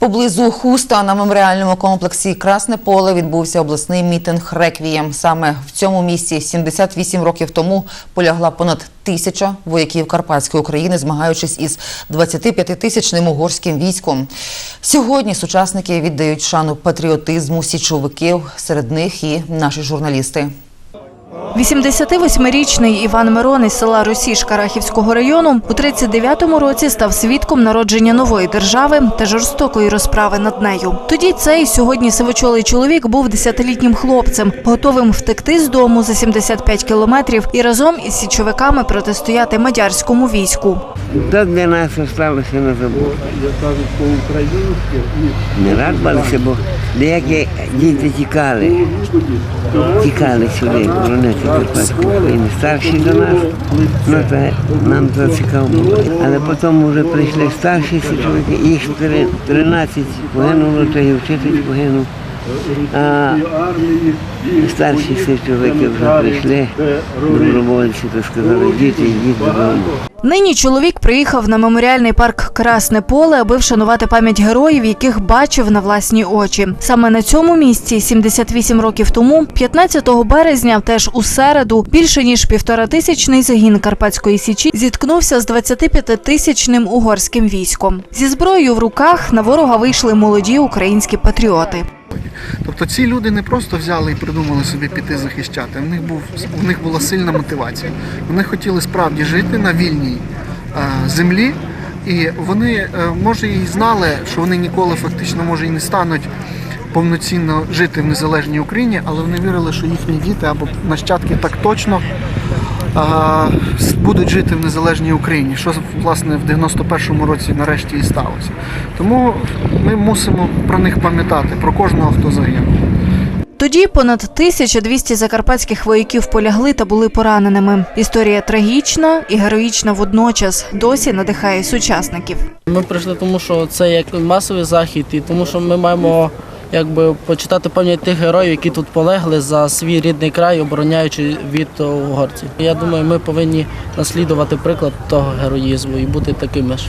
Поблизу Хуста на меморіальному комплексі Красне поле відбувся обласний мітинг Реквієм. Саме в цьому місці 78 років тому полягла понад тисяча вояків Карпатської України, змагаючись із 25-тисячним угорським військом. Сьогодні сучасники віддають шану патріотизму січовиків, серед них і наші журналісти. 88-річний Іван Мирон із села Росіж Карахівського району у 39-му році став свідком народження нової держави та жорстокої розправи над нею. Тоді цей сьогодні сивочолий чоловік був 10-літнім хлопцем, готовим втекти з дому за 75 кілометрів і разом із січовиками протистояти мадярському війську. То для нас залишилося на забув. Не радувалися, бо деякі діти тікали. Тікали сюди, Україну. Старші до нас, ну це нам це цікаво було. Але потім вже прийшли старші чоловіки, їх три- 13 погинуло, і вчитель погинув. Старші чоловіки вже прийшли, добровольці, то сказали, діти, йдіть додому. Нині чоловік приїхав на меморіальний парк Красне поле, аби вшанувати пам'ять героїв, яких бачив на власні очі. Саме на цьому місці, 78 років тому, 15 березня, теж у середу, більше ніж півторатисячний загін Карпатської січі зіткнувся з 25-тисячним угорським військом. Зі зброєю в руках на ворога вийшли молоді українські патріоти. Тобто ці люди не просто взяли і придумали собі піти захищати. У них був у них була сильна мотивація. Вони хотіли справді жити на вільній е, землі, і вони е, може і знали, що вони ніколи фактично може і не стануть повноцінно жити в незалежній Україні, але вони вірили, що їхні діти або нащадки так точно будуть жити в незалежній Україні, що власне в 91-му році нарешті і сталося. Тому ми мусимо про них пам'ятати, про кожного, хто загинув. Тоді понад 1200 закарпатських вояків полягли та були пораненими. Історія трагічна і героїчна водночас досі надихає сучасників. Ми прийшли, тому що це як масовий захід, і тому що ми маємо якби почитати пам'ять тих героїв, які тут полегли за свій рідний край, обороняючи від угорців. Я думаю, ми повинні наслідувати приклад того героїзму і бути такими ж.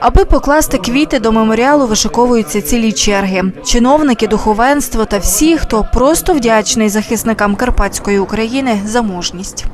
Аби покласти квіти до меморіалу, вишиковуються цілі черги. Чиновники, духовенство та всі, хто просто вдячний захисникам Карпатської України за мужність.